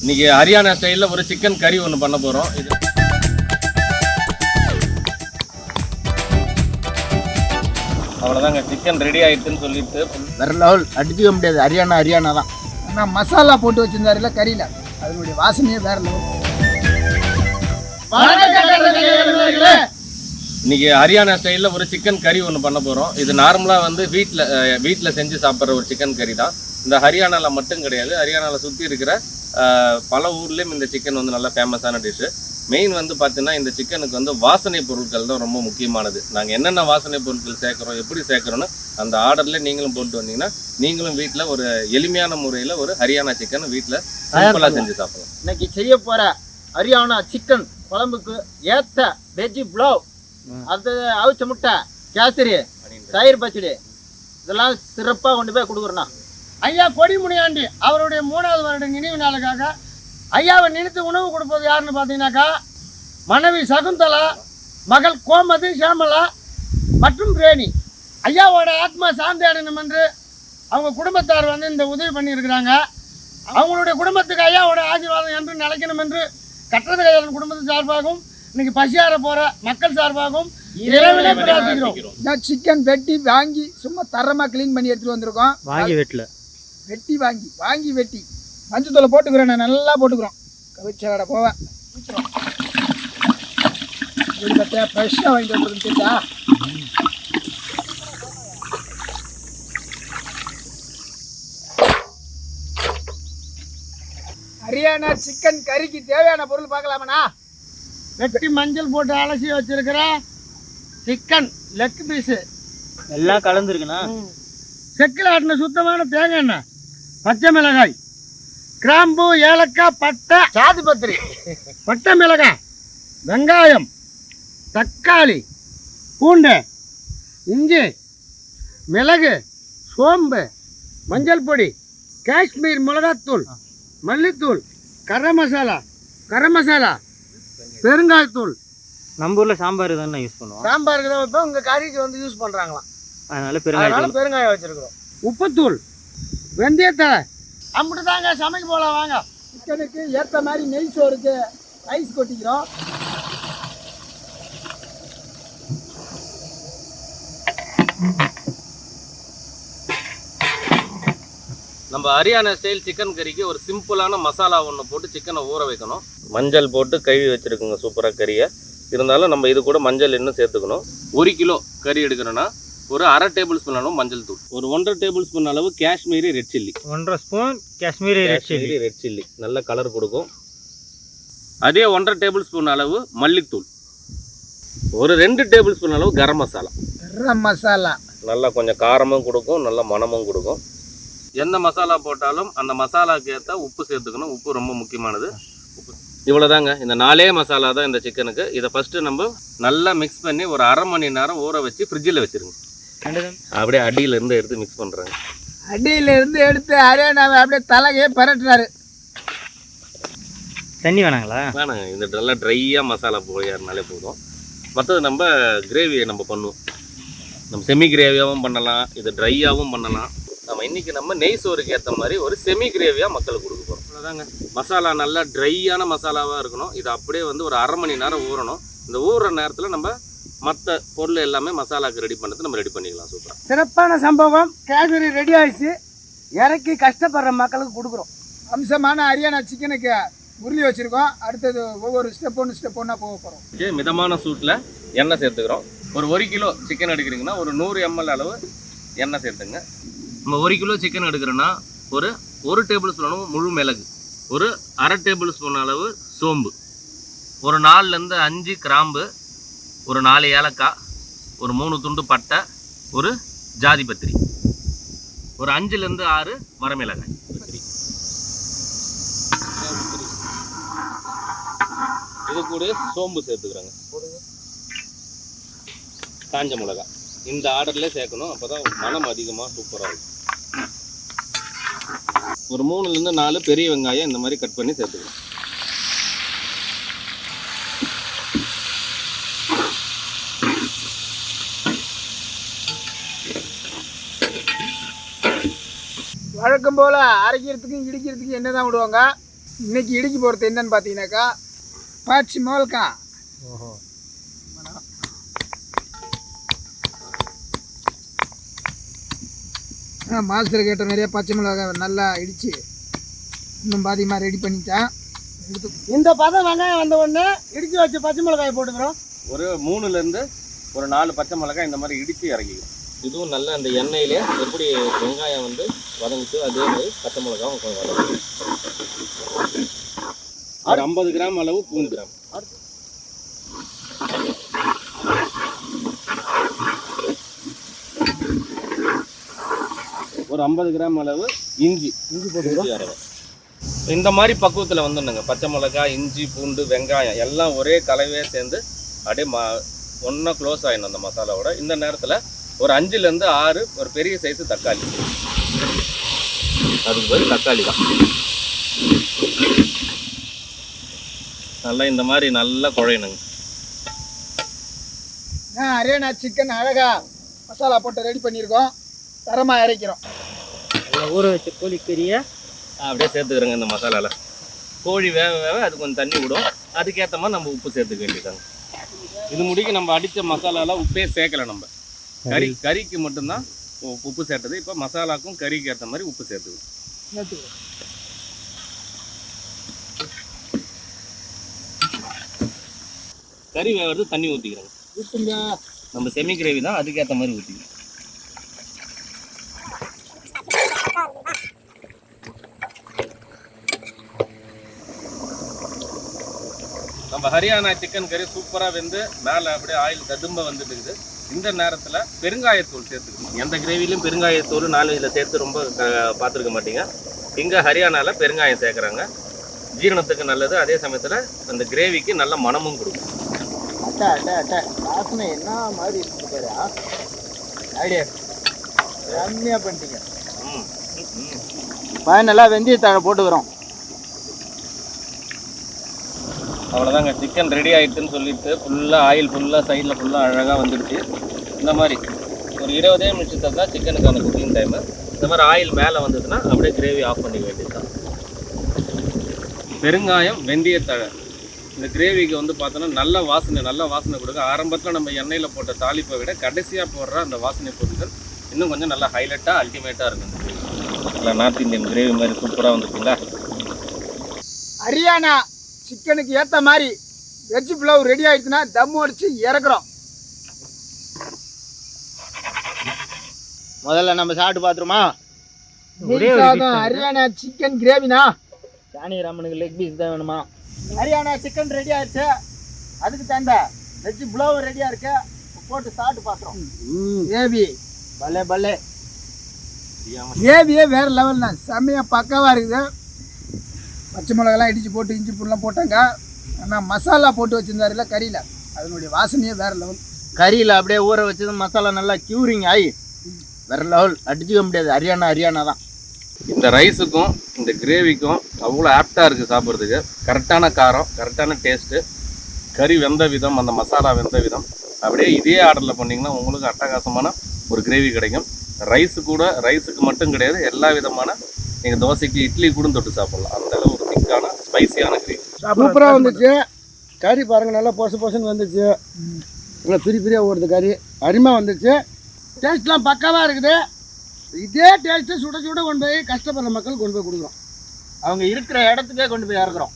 இன்னைக்கு ஹரியானா ஸ்டைலில் ஒரு சிக்கன் கறி ஒன்று பண்ண போகிறோம் இது அவ்வளோதாங்க சிக்கன் ரெடி ஆயிடுச்சுன்னு சொல்லிட்டு. வேற லெவல் அடிச்சுக்க முடியாது. ஹரியானா ஹரியானா தான். ஆனால் மசாலா போட்டு வச்சிருந்தாருல கறியில். அதனுடைய வாசனையே வேற லெவல் இன்னைக்கு ஹரியானா ஸ்டைலில் ஒரு சிக்கன் கறி ஒன்று பண்ண போகிறோம் இது நார்மலாக வந்து வீட்டில் வீட்டில் செஞ்சு சாப்பிட்ற ஒரு சிக்கன் கறி தான். இந்த ஹரியானாவில் மட்டும் கிடையாது. ஹரியானாவில் சுற்றி இருக்கிற பல ஊர்லேயும் இந்த சிக்கன் வந்து நல்லா ஃபேமஸான டிஷ்ஷு மெயின் வந்து பார்த்தீங்கன்னா இந்த சிக்கனுக்கு வந்து வாசனை பொருட்கள் தான் ரொம்ப முக்கியமானது. நாங்கள் என்னென்ன வாசனை பொருட்கள் சேர்க்குறோம் எப்படி சேர்க்குறோன்னு அந்த ஆர்டரில் நீங்களும் போட்டு வந்தீங்கன்னா நீங்களும் வீட்டில் ஒரு எளிமையான முறையில் ஒரு ஹரியானா சிக்கன் வீட்டில் சிம்பிளாக செஞ்சு சாப்பிடலாம். இன்னைக்கு செய்ய போற ஹரியானா சிக்கன் குழம்புக்கு ஏத்த வெஜ்ஜி புலாவ் அது அவிச்ச முட்டை கேசரி தயிர் பச்சடி இதெல்லாம் சிறப்பாக கொண்டு போய் கொடுக்குறோண்ணா ஐயா கொடிமுனியாண்டி அவருடைய மூணாவது வருட நினைவு நாளுக்காக ஐயாவை நினைத்து உணவு கொடுப்பது யாருன்னு பார்த்தீங்கன்னாக்கா மனைவி சகுந்தலா மகள் கோமதி சியாமலா மற்றும் ரேணி. ஐயாவோட ஆத்மா சாந்தி அடையணும் என்று அவங்க குடும்பத்தார் வந்து இந்த உதவி பண்ணியிருக்கிறாங்க. அவங்களுடைய குடும்பத்துக்கு ஐயாவோட ஆசீர்வாதம் என்று நிலைக்கணும் என்று கட்டது கையாளன் குடும்பத்தின் சார்பாகவும் இன்னைக்கு பசியார போற மக்கள் சார்பாகவும் சிக்கன் வெட்டி வாங்கி சும்மா தரமாக க்ளீன் பண்ணி எடுத்துட்டு வந்திருக்கோம். வாங்கி வெட்டல. வெட்டி வாங்கி வாங்கி வெட்டி. மஞ்சத்தூளை போட்டுக்கிறேன் நான் நல்லா போட்டுக்கிறோம். கவிச்ச கடை போவேன் இது பார்த்தியா ஃப்ரெஷ்ஷாக வாங்கிட்டு வந்துருந்துச்சா ஹரியானா சிக்கன் கறிக்கு தேவையான பொருள் பார்க்கலாமாண்ணா? வெட்டி மஞ்சள் போட்டு அலசி வச்சிருக்கிற சிக்கன் லெக் பீஸு எல்லாம் கலந்துருக்குண்ணா. செக்கில் ஆட்டின சுத்தமான தேங்காய் எண்ணெய் பச்சை மிளகாய். கிராம்பு ஏலக்காய் பட்டை. சாதி பத்திரி. பட்டை மிளகாய். வெங்காயம். தக்காளி. பூண்டு. இஞ்சி. மிளகு. சோம்பு. மஞ்சள் பொடி. காஷ்மீர் மிளகாத்தூள். மல்லித்தூள். கரம் மசாலா. கரம் மசாலா. பெருங்காயத்தூள். நம்ம ஊர்ல சாம்பார் தானே யூஸ் பண்ணுவோம். சாம்பாருக்கு தான் வைப்போம். உங்கள் கறிக்கு வந்து யூஸ் பண்ணுறாங்களாம் அதனால அதனால பெருங்காயம் பெருங்காயம் வச்சிருக்கிறோம். உப்புத்தூள். வெந்தயத்தழை அப்படி தாங்க சமைக்க போகலாம் வாங்க. சிக்கனுக்கு ஏற்ற மாதிரி நெய் சோறுக்கு ரைஸ் கொட்டிக்கிறோம். நம்ம ஹரியானா ஸ்டைல் சிக்கன் கறிக்கு ஒரு சிம்பிளான மசாலா ஒன்று போட்டு சிக்கனை ஊற வைக்கணும். மஞ்சள் போட்டு கழுவி வச்சுருக்குங்க சூப்பராக கறியை. இருந்தாலும் நம்ம இது கூட மஞ்சள் இன்னும் சேர்த்துக்கணும். ஒரு கிலோ கறி எடுக்கணும்னா ஒரு அரை டேபிள் ஸ்பூன் அளவு மஞ்சள் தூள். ஒரு ஒன்றரை டேபிள் ஸ்பூன் அளவு காஷ்மீரி ரெட் சில்லி ஒன்றரை spoon Kashmiri red chilli Kashmiri red chilli நல்ல கலர் கொடுக்கும். அதே ஒன்றரை டேபிள் ஸ்பூன் அளவு மல்லித்தூள். ஒரு ரெண்டு டேபிள் ஸ்பூன் அளவு கரம் மசாலா. கரம் மசாலா. நல்லா கொஞ்சம் காரமும் கொடுக்கும் நல்ல மணமும் கொடுக்கும். எந்த மசாலா போட்டாலும் அந்த மசாலாக்கு ஏற்ற உப்பு சேர்த்துக்கணும். உப்பு ரொம்ப முக்கியமானது. உப்பு இவ்வளோதாங்க இந்த நாலே மசாலா தான் இந்த சிக்கனுக்கு இதை ஃபஸ்ட்டு நம்ம நல்லா மிக்ஸ் பண்ணி ஒரு அரை மணி நேரம் ஊற வச்சு ஃப்ரிட்ஜில் வச்சுருங்க. அப்படியே அடியிலேருந்து எடுத்து மிக்ஸ் பண்ணுறாங்க அடியில இருந்து எடுத்து ஹரியானாவை அப்படியே தலைகையே பரட்டுறாரு தண்ணி வேணாங்களா? வேணாங்க இந்த நல்லா ட்ரையாக மசாலா போயாருனாலே போதும். மற்றது நம்ம கிரேவியை நம்ம பண்ணுவோம். நம்ம செமி கிரேவியாகவும் பண்ணலாம் இது ட்ரையாகவும் பண்ணலாம். நம்ம இன்னைக்கு நம்ம நெய் சோறுக்கு ஏற்ற மாதிரி ஒரு செமி கிரேவியாக மக்களுக்கு கொடுக்க போகிறோம் அவ்வளோதாங்க மசாலா நல்லா ட்ரையான மசாலாவாக இருக்கணும். இது அப்படியே வந்து ஒரு அரை மணி நேரம் ஊறணும். இந்த ஊறுற நேரத்தில் நம்ம மற்ற பொருள் எல்லாமே மசாலாக்கு ரெடி பண்ணுறது நம்ம ரெடி பண்ணிக்கலாம் சூப்பராக சிறப்பான சம்பவம். கேசரி ரெடி ஆயிடுச்சு. இறக்கி கஷ்டப்படுற மக்களுக்கு கொடுக்குறோம். அம்சமான ஹரியானா சிக்கனுக்கு உருளி வச்சிருக்கோம். அடுத்தது ஒவ்வொரு ஸ்டெப் ஒன்று ஸ்டெப் ஒன்றா போக போகிறோம் மிதமான சூட்டில் எண்ணெய் சேர்த்துக்கிறோம். ஒரு ஒரு கிலோ சிக்கன் எடுக்கிறீங்கன்னா ஒரு நூறு எம்எல் அளவு எண்ணெய் சேர்த்துங்க. நம்ம ஒரு கிலோ சிக்கன் எடுக்கிறோன்னா ஒரு ஒரு டேபிள் ஸ்பூன் அளவு முழு மிளகு ஒரு அரை டேபிள் ஸ்பூன் அளவு சோம்பு ஒரு நாலுலேருந்து அஞ்சு கிராம்பு ஒரு நாலு ஏலக்காய் ஒரு மூணு துண்டு பட்டை ஒரு ஜாதி பத்திரி. ஒரு அஞ்சுலேருந்து ஆறு வரமிளகாய். இது கூட சோம்பு சேர்த்துக்கிறாங்க. காஞ்ச மிளகா. இந்த ஆர்டர்லேயே சேர்க்கணும். அப்போ தான் மனம் அதிகமாக சூப்பராக இருக்கும். ஒரு மூணுலேருந்து நாலு பெரிய வெங்காயம் இந்த மாதிரி கட் பண்ணி சேர்த்துக்கணும். வழக்கம் போல் அரைக்கிறதுக்கும் இடிக்கிறதுக்கும் என்ன தான் விடுவாங்க? இன்னைக்கு இடிக்க போகிறது என்னன்னு பார்த்தீங்கன்னாக்கா பாச்சி மோல்கா. ஓஹோ. மாஸ்டர் கேட்ட மாதிரியே பச்சை மிளகாய் நல்லா இடித்து இன்னும் பாதியமாக ரெடி பண்ணிட்டேன். இந்த பதம் வெங்காயம் வந்த உடனே இடிச்சு வச்ச பச்சை மிளகாய் போட்டுக்கிறோம். ஒரு மூணுல இருந்து ஒரு நாலு பச்சை மிளகாய் இந்த மாதிரி இடிச்சு இறக்கிக்கும் இதுவும் நல்ல அந்த எண்ணெயிலே எப்படி வெங்காயம் வந்து வதங்குச்சு அதே மாதிரி பச்சை மிளகாவும் வதங்கும் ஒரு ஐம்பது கிராம் அளவு பூண்டு. கிராம். ஒரு ஐம்பது கிராம் அளவு இஞ்சி. இஞ்சி போட்டு இந்த மாதிரி பக்குவத்தில் வந்துடுங்க. பச்சை மிளகாய் இஞ்சி பூண்டு வெங்காயம் எல்லாம் ஒரே கலவையே சேர்ந்து அப்படியே மா ஒன்றா க்ளோஸ் ஆகிடும் அந்த மசாலாவோட. இந்த நேரத்தில் ஒரு அஞ்சுலேருந்து ஆறு ஒரு பெரிய சைஸு தக்காளி. அதுக்கு பதில் தக்காளி தான். நல்லா இந்த மாதிரி நல்லா குழையணுங்க. ஆ ஹரியானா சிக்கன் அழகா மசாலா போட்டு ரெடி பண்ணியிருக்கோம். தரமாக இறக்கிறோம். ஊற வச்ச கோழிக்கறியை அப்படியே சேர்த்துக்கிறோங்க இந்த மசாலாவில் கோழி வேக வேக அது கொஞ்சம் தண்ணி விடும். அதுக்கேற்ற மாதிரி நம்ம உப்பு சேர்த்துக்க வேண்டியதாங்க இது முடிக்க நம்ம அடித்த மசாலாலாம் உப்பே சேர்க்கல நம்ம. கறி கறிக்கு மட்டும்தான் உப்பு சேர்த்தது. இப்போ மசாலாக்கும் கறிக்கு ஏற்ற மாதிரி உப்பு சேர்த்துக்கணும். கறி வேகிறது தண்ணி ஊற்றுங்க நம்ம செமி கிரேவி தான் அதுக்கேற்ற மாதிரி ஊற்றிக்கணும் ஹரியானா சிக்கன் கறி சூப்பராக வெந்து மேலே அப்படியே ஆயில் ததும்ப வந்துட்டு இருக்குது. இந்த நேரத்தில் பெருங்காயத்தூள் சேர்த்துக்கணும். எந்த கிரேவிலையும் பெருங்காயத்தூள் நான்வெஜ்ஜில் சேர்த்து ரொம்ப பார்த்துருக்க மாட்டீங்க. இங்கே ஹரியானாவில் பெருங்காயம் சேர்க்குறாங்க. ஜீரணத்துக்கு நல்லது. அதே சமயத்தில் அந்த கிரேவிக்கு நல்ல மணமும் கொடுக்கும். அட்டை அட்டை அட்டை வாசனை என்ன மாதிரி இருக்குது? ஐடியா செம்மையாக பண்ணிட்டீங்க. ம் ம் ஃபைனலாக வெந்தயத்தழை போட்டுக்கிறோம். அவ்வளோதாங்க சிக்கன் ரெடி ஆகிட்டுன்னு சொல்லிட்டு ஃபுல்லாக ஆயில் ஃபுல்லாக சைடில் ஃபுல்லாக அழகாக வந்துடுச்சு. இந்த மாதிரி ஒரு இருபதே நிமிஷத்துக்கு தான் சிக்கனுக்கான குக்கிங் டைமு இந்த மாதிரி ஆயில் மேலே வந்ததுன்னா அப்படியே கிரேவி ஆஃப் பண்ணிக்க வேண்டியதுதான். பெருங்காயம் வெந்தயத்தழை. இந்த கிரேவிக்கு வந்து பார்த்தோன்னா நல்ல வாசனை நல்ல வாசனை கொடுக்க ஆரம்பத்தில் நம்ம எண்ணெயில் போட்ட தாளிப்பை விட கடைசியாக போடுற அந்த வாசனை பொருட்கள் இன்னும் கொஞ்சம் நல்லா ஹைலைட்டாக அல்டிமேட்டாக இருக்கும் நல்லா நார்த் இந்தியன் கிரேவி மாதிரி சூப்பராக வந்துருக்குங்களா ஹரியானா சிக்கனுக்கு ஏற்ற மாதிரி வெஜ் புலாவ் ரெடி ஆயிடுச்சுன்னா தம் அடிச்சு இறக்குறோம். முதல்ல நம்ம சாப்பிட்டு பார்த்துருமா? ஒரே நெய் ஒரு சாதம் ஹரியானா சிக்கன் கிரேவினா சாணி ராமனுக்கு லெக் பீஸ் தான் வேணுமா? ஹரியானா சிக்கன் ரெடி ஆயிடுச்சு. அதுக்கு தகுந்த வெஜ் புலாவும் ரெடியாக இருக்கு. போட்டு சாப்பிட்டு பார்க்குறோம் கிரேவி பல்லே பல்லே கிரேவியே வேற லெவல் தான் செம்மையா பக்காவா இருக்குது. பச்சை மிளகாலாம் இடிச்சு போட்டு இஞ்சி பூண்டுலாம் போட்டாங்க. ஆனால் மசாலா போட்டு வச்சிருந்தாருல கறியில். அதனுடைய வாசனையே வேற லெவல் கறியில் அப்படியே ஊற வச்சது மசாலா நல்லா கியூரிங் ஆகி வேற லெவல் அடிச்சுக்க முடியாது. ஹரியானா ஹரியானா தான். இந்த ரைஸுக்கும் இந்த கிரேவிக்கும் அவ்வளோ ஆப்டாக இருக்குது சாப்பிட்றதுக்கு. கரெக்டான காரம் கரெக்டான டேஸ்ட்டு கறி வெந்த விதம் அந்த மசாலா வெந்த விதம். அப்படியே இதே ஆர்டரில் பண்ணிங்கன்னா உங்களுக்கு அட்டகாசமான ஒரு கிரேவி கிடைக்கும். ரைஸு கூட ரைஸுக்கு மட்டும் கிடையாது. எல்லா விதமான நீங்கள் தோசைக்கு இட்லி கூட தொட்டு சாப்பிட்லாம். அந்த திக்கான ஸ்பைசியான கிரேவி சூப்பராக வந்துச்சு. கறி பாருங்க நல்லா பொசு பொசுன்னு வந்துச்சு. நல்லா பிரி பிரியா ஓடுது கறி. அருமையாக வந்துச்சு. டேஸ்ட்லாம் பக்காவாக இருக்குது. இதே டேஸ்ட்டு சுட சுட கொண்டு போய் கஷ்டப்படுற மக்கள் கொண்டு போய் கொடுக்குறோம். அவங்க இருக்கிற இடத்துக்கே கொண்டு போய் இறக்குறோம்.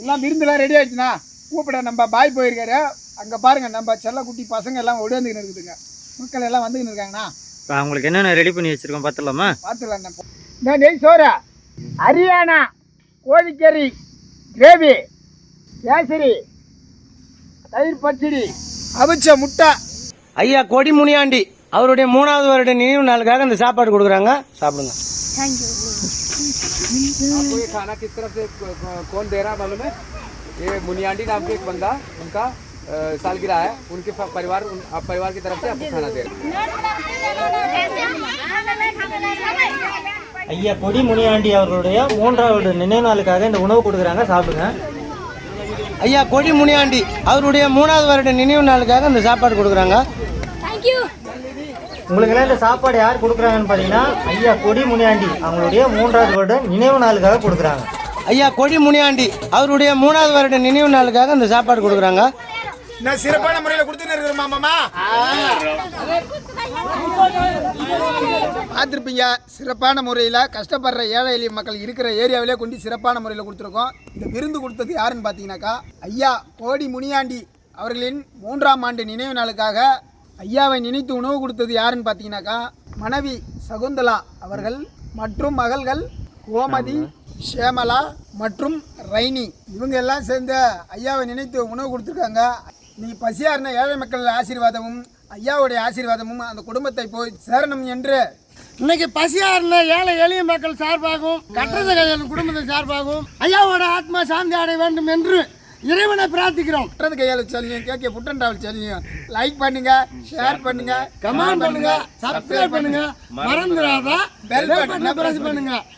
எல்லாம் விருந்துலாம் ரெடி ஆயிடுச்சுண்ணா கூப்பிட நம்ம பாய் போயிருக்காரு. அங்கே பாருங்க நம்ம செல்லக்குட்டி பசங்க எல்லாம் ஒடியாந்துக்கின்னு இருக்குதுங்க. மக்கள் எல்லாம் வந்துக்கின்னு இருக்காங்கண்ணா. இப்போ அவங்களுக்கு என்னென்ன ரெடி பண்ணி வச்சிருக்கோம் பார்த்துடலாமா பார்த்துக்கலாம் நம்ம இந்த நெய் சோறு. ஹரியானா. கோழிக்கறி கிரேவி கேசரி தயிர் பச்சடி அவிச்ச முட்டை ஐயா கொடி முனியாண்டி அவருடைய மூணாவது வருட நினைவு நாளுக்காக இந்த சாப்பாடு கொடுக்குறாங்க சாப்பிடுங்க आपको ये खाना किस तरफ से क- कौन दे रहा है मालूम है ये मुनियाडी नाम के एक बंदा उनका अ, सालगिरह है उनके फ- परिवार उन, आप परिवार की तरफ से आपको खाना दे रहे हैं ஐயா கொடி முனியாண்டி அவர்களுடைய மூன்றாவது நினைவு நாளுக்காக இந்த உணவு கொடுக்குறாங்க சாப்பிடுங்க ஐயா கொடி முனியாண்டி அவருடைய மூணாவது வருட நினைவு நாளுக்காக இந்த சாப்பாடு கொடுக்குறாங்க உங்களுக்கெல்லாம் இந்த சாப்பாடு யார் கொடுக்குறாங்கன்னு பார்த்தீங்கன்னா ஐயா கொடி முனியாண்டி அவங்களுடைய மூன்றாவது வருட நினைவு நாளுக்காக கொடுக்குறாங்க ஐயா கொடி முனியாண்டி அவருடைய மூணாவது வருட நினைவு நாளுக்காக இந்த சாப்பாடு கொடுக்குறாங்க நான் சிறப்பான முறையில் கொடுத்துன்னு இருக்கிறோமா மாமா பார்த்துருப்பீங்க சிறப்பான முறையில் கஷ்டப்படுற ஏழை எளிய மக்கள் இருக்கிற ஏரியாவிலே கொண்டு சிறப்பான முறையில் கொடுத்துருக்கோம். இந்த விருந்து கொடுத்தது யாருன்னு பார்த்தீங்கன்னாக்கா ஐயா கோடி முனியாண்டி அவர்களின் மூன்றாம் ஆண்டு நினைவு நாளுக்காக ஐயாவை நினைத்து உணவு கொடுத்தது யாருன்னு பார்த்தீங்கன்னாக்கா மனைவி சகுந்தலா அவர்கள் மற்றும் மகள்கள் கோமதி ஷேமலா மற்றும் ரைனி. இவங்க எல்லாம் சேர்ந்து ஐயாவை நினைத்து உணவு கொடுத்துருக்காங்க. நீ பசியாக இருந்த ஏழை மக்கள் ஆசீர்வாதமும் ஐயாவுடைய ஆசீர்வாதமும் அந்த குடும்பத்தை போய் சேரணும் என்று. இன்னைக்கு பசியா இருந்த ஏழை எளிய மக்கள் சார்பாகவும் கட்டத கையல் குடும்பத்தின் சார்பாகவும் ஐயாவோட ஆத்மா சாந்தி அடைய வேண்டும் என்று இறைவனை பிரார்த்திக்கிறோம். புட்டது கையால் சொல்லியும் கேட்க புட்டன் டிராவல் சொல்லியும். லைக் பண்ணுங்க ஷேர் பண்ணுங்க கமெண்ட் பண்ணுங்க சப்ஸ்கிரைப் பண்ணுங்க. மறந்துடாத பெல் பட்டனை பிரஸ் பண்ணுங்க.